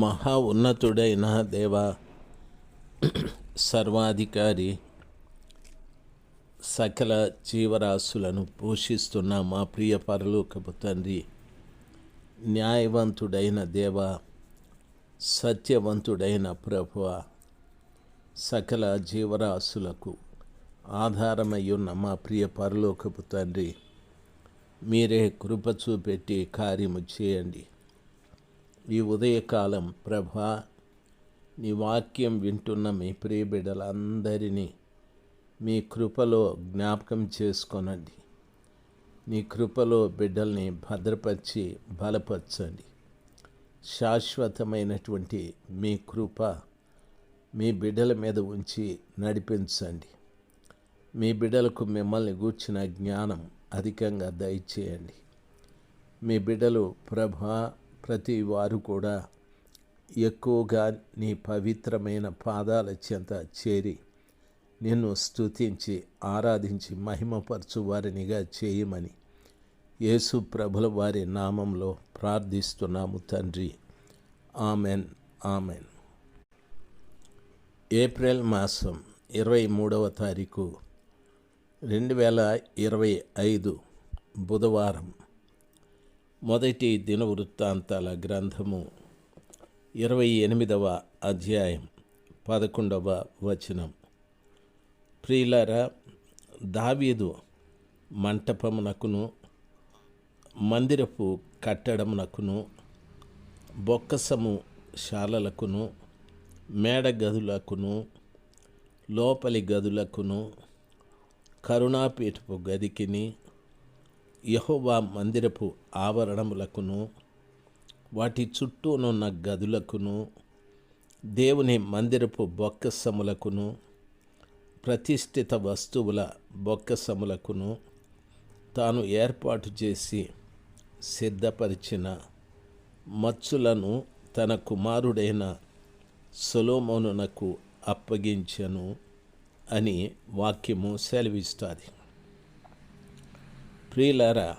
మహా ఉన్నతుడైన దేవ సర్వాధికారి సకల జీవరాశులను పోషిస్తున్న మా ప్రియ పరలోకపు తండ్రి న్యాయవంతుడైన దేవ సత్యవంతుడైన ప్రభువ సకల జీవరాశులకు ఆధారమై ఉన్న మా ప్రియ పరలోకపు తండ్రి మీరే కృప చూపెట్టి కార్యము చేయండి. ఈ ఉదయకాలం ప్రభా నీ వాక్యం వింటున్న మీ ప్రియబిడ్డలందరినీ మీ కృపలో జ్ఞాపకం చేసుకోనండి. నీ కృపలో బిడ్డల్ని భద్రపరిచి బలపరచండి. శాశ్వతమైనటువంటి మీ కృప మీ బిడ్డల మీద ఉంచి నడిపించండి. మీ బిడ్డలకు మిమ్మల్ని గూర్చిన జ్ఞానం అధికంగా దయచేయండి. మీ బిడ్డలు ప్రభా ప్రతి వారు కూడా ఎక్కువగా నీ పవిత్రమైన పాదాల చెంత చేరి నిన్ను స్తుతించి ఆరాధించి మహిమపరచు వారినిగా చేయమని యేసు ప్రభుల వారి నామంలో ప్రార్థిస్తున్నాము తండ్రి. ఆమెన్. ఆమెన్. ఏప్రిల్ మాసం ఇరవై మూడవ తారీఖు రెండు వేల ఇరవై ఐదు బుధవారం. మొదటి దిన వృత్తాంతాల గ్రంథము ఇరవై ఎనిమిదవ అధ్యాయం పదకొండవ వచనం. ప్రియులారా దావీదు మంటపమునకును మందిరపు కట్టడమునకును బొక్కసము శాలలకును మేడ గదులకును లోపలి గదులకును కరుణాపీఠపు గదికిని యహోవా మందిరపు ఆవరణములకును వాటి చుట్టూనున్న గదులకును దేవుని మందిరపు బొక్కసములకును ప్రతిష్ఠిత వస్తువుల బొక్కసములకును తాను ఏర్పాటు చేసి సిద్ధపరిచిన మచ్చులను తన కుమారుడైన సొలోమోనునకు అప్పగించను అని వాక్యము సెలవిస్తుంది. ప్రియులారా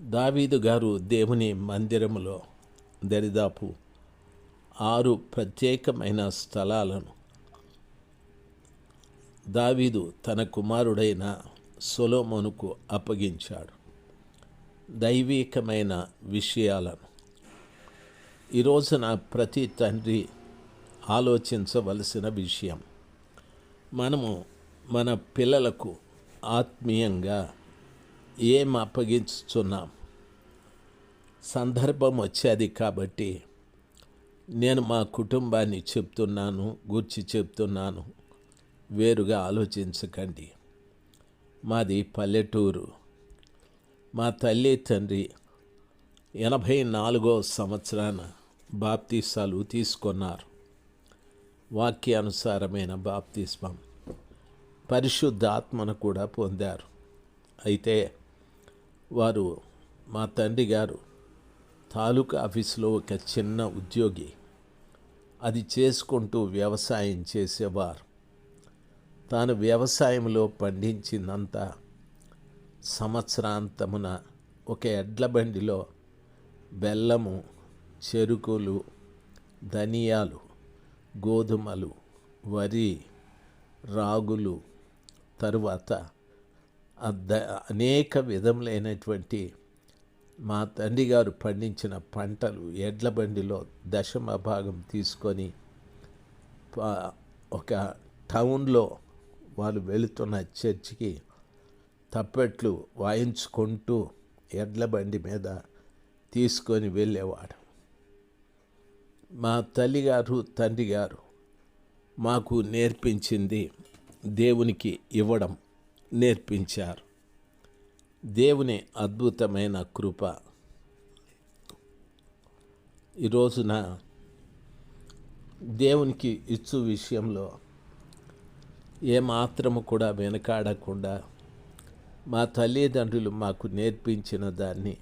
దావీదు గారు దేవుని మందిరములో దరిదాపు ఆరు ప్రత్యేకమైన స్థలాలను దావీదు తన కుమారుడైన సొలోమోనుకు అప్పగించాడు. దైవీకమైన విషయాలను ఈరోజున ప్రతి తండ్రి ఆలోచించవలసిన విషయం. మనము మన పిల్లలకు ఆత్మీయంగా ఏం అప్పగించుచున్నాం? సందర్భం వచ్చేది కాబట్టి నేను మా కుటుంబాన్ని చెప్తున్నాను గూర్చి చెప్తున్నాను. వేరుగా ఆలోచించకండి. మాది పల్లెటూరు. మా తల్లి తండ్రి ఎనభై నాలుగో సంవత్సరాన బాప్తీసాలు తీసుకున్నారు. వాక్యానుసారమైన బాప్తిస్మం. పరిశుద్ధాత్మను కూడా పొందారు. అయితే వారు మా తండ్రి గారు తాలూకా ఆఫీసులో ఒక చిన్న ఉద్యోగి. అది చేసుకుంటూ వ్యవసాయం చేసేవారు. తాను వ్యవసాయంలో పండించిందంతా సంవత్సరాంతమున ఒక ఎడ్ల బండిలో బెల్లము చెరుకులు ధనియాలు గోధుమలు వరి రాగులు తరువాత అనేక విధములైనటువంటి మా తండ్రి గారు పండించిన పంటలు ఎడ్ల బండిలో దశమ భాగం తీసుకొని ఒక టౌన్లో వాళ్ళు వెళుతున్న చర్చికి తప్పెట్లు వాయించుకుంటూ ఎడ్ల బండి మీద తీసుకొని వెళ్ళేవాడు. మా తల్లిగారు తండ్రి గారు మాకు నేర్పించింది దేవునికి ఇవ్వడం. నేర్పించారు. దేవుని అద్భుతమైన కృప. ఈ రోజున దేవునికి ఇచ్చు విషయంలో ఏమాత్రము కూడా వెనకాడకుండా మా తల్లిదండ్రులు మాకు నేర్పించిన దాన్ని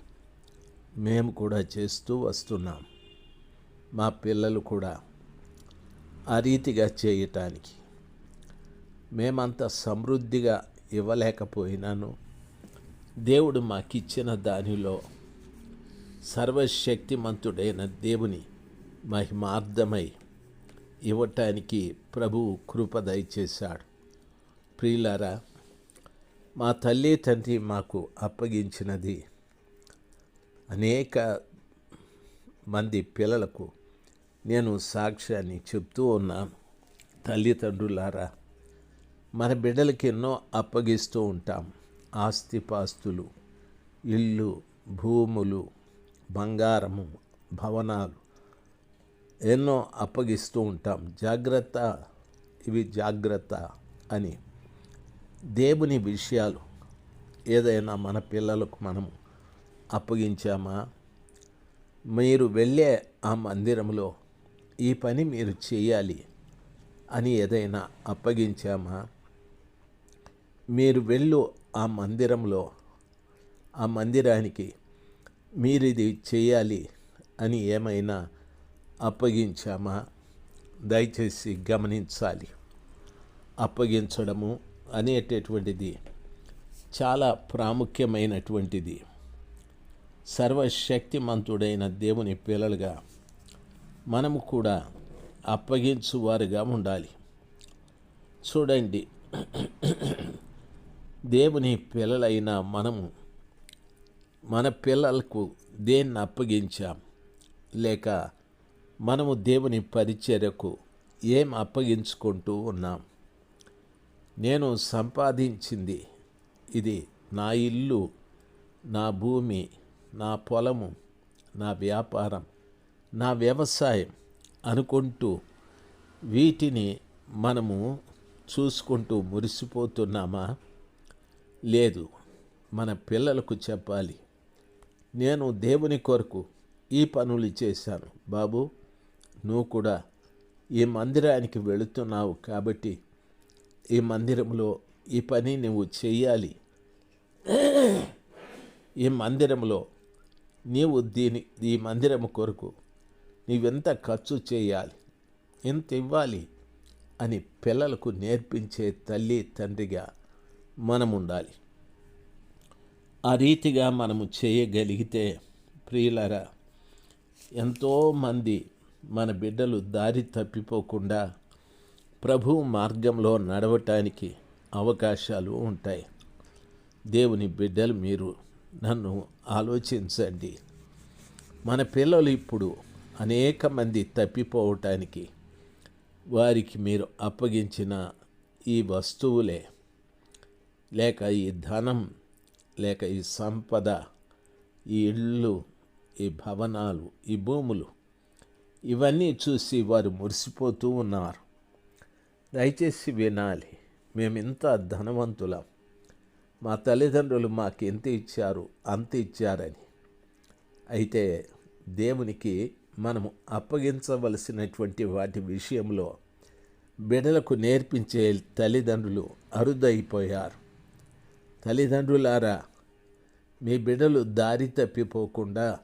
మేము కూడా చేస్తూ వస్తున్నాం. మా పిల్లలు కూడా ఆ రీతిగా చేయటానికి. మేమంత సమృద్ధిగా ఇవ్వలేకపోయినాను. దేవుడు మాకిచ్చిన దానిలో సర్వశక్తిమంతుడైన దేవుని మహిమార్థమై ఇవ్వటానికి ప్రభువు కృప దయచేశాడు. ప్రియులారా మా తల్లి తండ్రి మాకు అప్పగించినది అనేక మంది పిల్లలకు నేను సాక్ష్యాన్ని చెప్తూ ఉన్నాను. తల్లిదండ్రులారా మన బిడ్డలకి ఎన్నో అప్పగిస్తూ ఉంటాం. ఆస్తిపాస్తులు ఇల్లు భూములు బంగారము భవనాలు ఎన్నో అప్పగిస్తూ ఉంటాం. జాగ్రత్త ఇవి జాగ్రత్త అని. దేవుని విషయాలు ఏదైనా మన పిల్లలకు మనము అప్పగించామా? మీరు వెళ్ళే ఆ మందిరంలో ఈ పని మీరు చేయాలి అని ఏదైనా అప్పగించామా? మీరు వెళ్ళు ఆ మందిరంలో ఆ మందిరానికి మీరు ఇది చేయాలి అని ఏమైనా అప్పగించామా? దయచేసి గమనించాలి. అప్పగించడము అనేటటువంటిది చాలా ప్రాముఖ్యమైనటువంటిది. సర్వశక్తిమంతుడైన దేవుని పిల్లలుగా మనము కూడా అప్పగించువారుగా ఉండాలి. చూడండి. దేవుని పిల్లలైన మనము మన పిల్లలకు దేన్ని అప్పగించాం? లేక మనము దేవుని పరిచర్యకు ఏం అప్పగించుకుంటూ ఉన్నాం? నేను సంపాదించింది ఇది నా ఇల్లు నా భూమి నా పొలము నా వ్యాపారం నా వ్యవసాయం అనుకుంటూ వీటిని మనము చూసుకుంటూ మురిసిపోతున్నామా? లేదు. మన పిల్లలకు చెప్పాలి. నేను దేవుని కొరకు ఈ పనులు చేశాను. బాబు నువ్వు కూడా ఈ మందిరానికి వెళుతున్నావు కాబట్టి ఈ మందిరంలో ఈ పని నువ్వు చేయాలి ఈ మందిరంలో నీవు దీని ఈ మందిరం కొరకు నీవెంత ఖర్చు చేయాలి? ఎంత ఇవ్వాలి అని పిల్లలకు నేర్పించే తల్లి తండ్రిగా మనం ఉండాలి ఆ రీతిగా మనము చేయగలిగితే ప్రియులరా ఎంతోమంది మన బిడ్డలు దారి తప్పిపోకుండా ప్రభు మార్గంలో నడవటానికి అవకాశాలు ఉంటాయి. దేవుని బిడ్డలు మీరు నన్ను ఆలోచించండి. మన పిల్లలు ఇప్పుడు అనేక మంది తప్పిపోవటానికి వారికి మీరు అప్పగించిన ఈ వస్తువులే. లేక ఈ ధనం లేక ఈ సంపద ఈ ఇళ్ళు ఈ భవనాలు ఈ భూములు ఇవన్నీ చూసి వారు మురిసిపోతూ ఉన్నారు. దయచేసి వినాలి మేమింత ధనవంతులం. మా తల్లిదండ్రులు మాకు ఎంత ఇచ్చారు అంత ఇచ్చారని. అయితే దేవునికి మనము అప్పగించవలసినటువంటి వాటి విషయంలో బిడలకు నేర్పించే తల్లిదండ్రులు అరుదైపోయారు. తల్లిదండ్రులారా మీ బిడ్డలు దారి తప్పిపోకుండా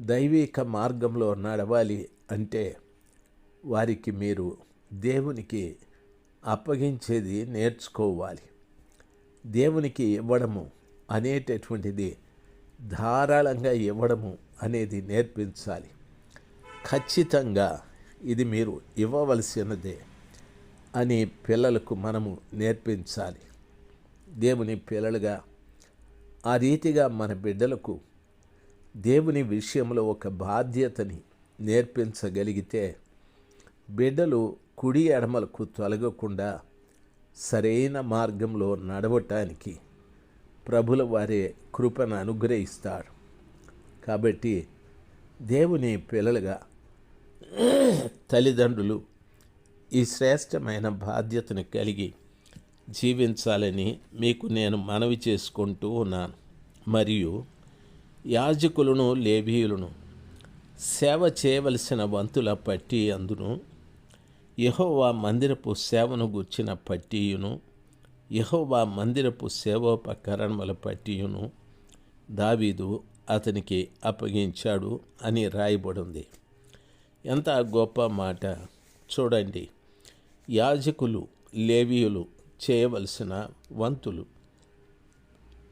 దైవిక మార్గంలో నడవాలి అంటే వారికి మీరు దేవునికి అప్పగించేది నేర్చుకోవాలి. దేవునికి ఇవ్వడము అనేటటువంటిది ధారాళంగా ఇవ్వడము అనేది నేర్పించాలి. ఖచ్చితంగా ఇది మీరు ఇవ్వవలసినదే అని పిల్లలకు మనము నేర్పించాలి. దేవుని పిల్లలుగా ఆ రీతిగా మన బిడ్డలకు దేవుని విషయంలో ఒక బాధ్యతని నేర్పించగలిగితే బిడ్డలు కుడి ఎడమలకు తొలగకుండా సరైన మార్గంలో నడవటానికి ప్రభుల వారే కృపను అనుగ్రహిస్తాడు కాబట్టి దేవుని పిల్లలుగా తల్లిదండ్రులు ఈ శ్రేష్టమైన బాధ్యతను కలిగి జీవించాలని మీకు నేను మనవి చేసుకుంటూ ఉన్నాను. మరియు యాజకులను లేబీయులను సేవ చేయవలసిన వంతుల పట్టి అందును. యహోవా మందిరపు సేవను గుర్చిన పట్టియును. యహోవా మందిరపు సేవోపకరణముల పట్టియును. దావీదు అతనికి అప్పగించాడు అని రాయబడింది. ఎంత గొప్ప మాట! చూడండి. యాజకులు లేవీయులు చేయవలసిన వంతులు.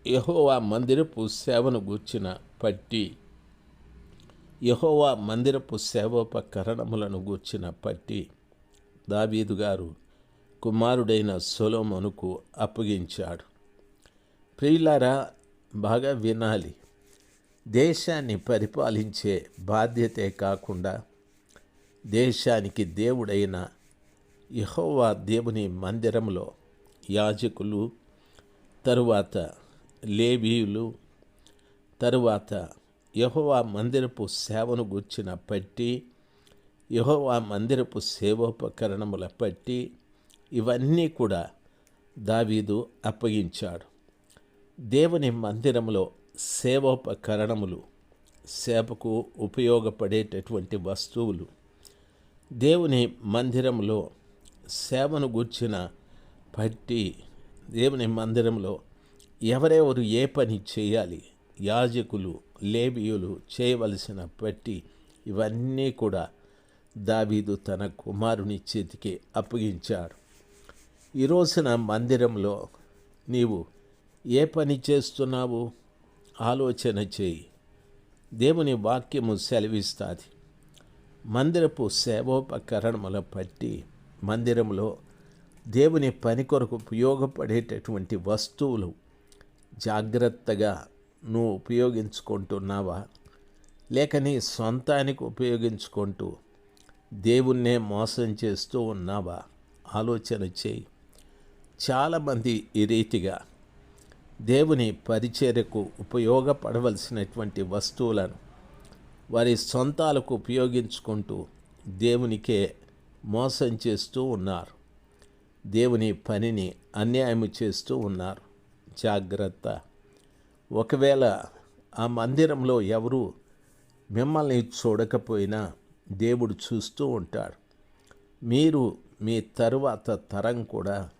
యహోవా మందిరపు సేవను గూర్చిన పట్టి యహోవా మందిరపు సేవోపకరణములను గూర్చిన పట్టి దావీదు గారు కుమారుడైన సొలోమోనుకు అప్పగించాడు. ప్రియులారా బాగా వినాలి. దేశాన్ని పరిపాలించే బాధ్యతే కాకుండా దేశానికి దేవుడైన యహోవా దేవుని మందిరంలో యాజకులు తరువాత లేవీయులు తరువాత యహోవా మందిరపు సేవను గుర్చిన పట్టి యహోవా మందిరపు సేవోపకరణముల పట్టి ఇవన్నీ కూడా దావీదు అప్పగించాడు. దేవుని మందిరంలో సేవోపకరణములు సేవకు ఉపయోగపడేటటువంటి వస్తువులు. దేవుని మందిరంలో సేవను గూర్చిన పట్టి దేవుని మందిరంలో ఎవరెవరు ఏ పని చేయాలి యాజకులు లేబియులు చేయవలసిన పట్టి ఇవన్నీ కూడా దావీదు తన కుమారుని చేతికి అప్పగించాడు. ఈ రోజున మందిరంలో నీవు ఏ పని చేస్తున్నావు? ఆలోచన చేయి. దేవుని వాక్యము సెలవిస్తుంది. మందిరపు సేవోపకరణముల పట్టి మందిరంలో దేవుని పని కొరకు ఉపయోగపడేటటువంటి వస్తువులు జాగ్రత్తగా నువ్వు ఉపయోగించుకుంటున్నావా? లేక నీ సొంతానికి ఉపయోగించుకుంటూ దేవుణ్ణే మోసం చేస్తూ ఉన్నావా? ఆలోచన చేయి. చాలామంది ఈ రీతిగా దేవుని పరిచర్యకు ఉపయోగపడవలసినటువంటి వస్తువులను వారి సొంతాలకు ఉపయోగించుకుంటూ దేవునికే మోసం చేస్తూ ఉన్నారు. దేవుని పనిని అన్యాయం చేస్తూ ఉన్నారు. జాగ్రత్త. ఒకవేళ ఆ మందిరంలో ఎవరు మిమ్మల్ని చూడకపోయినా దేవుడు చూస్తూ ఉంటాడు. మీరు మీ తరువాత తరం కూడా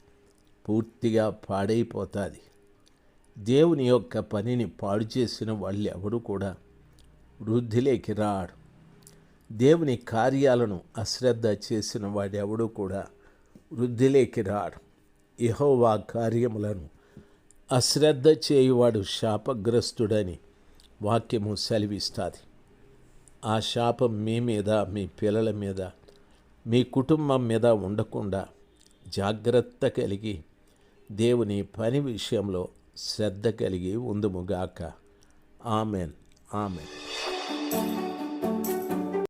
పూర్తిగా పాడైపోతుంది. దేవుని యొక్క పనిని పాడు చేసిన వాళ్ళు ఎవరు కూడా వృద్ధిలోకి రాడు దేవుని కార్యాలను అశ్రద్ధ చేసిన వాడెవడు కూడా వృద్ధిలేకి రాడు ఇహోవా కార్యములను అశ్రద్ధ చేయువాడు శాపగ్రస్తుడని వాక్యము సెలవిస్తుంది. ఆ శాపం మీ మీద మీ పిల్లల మీద మీ కుటుంబం మీద ఉండకుండా జాగ్రత్త కలిగి దేవుని పని విషయంలో శ్రద్ధ కలిగి ఉందుముగాక ఆమెన్. ఆమెన్.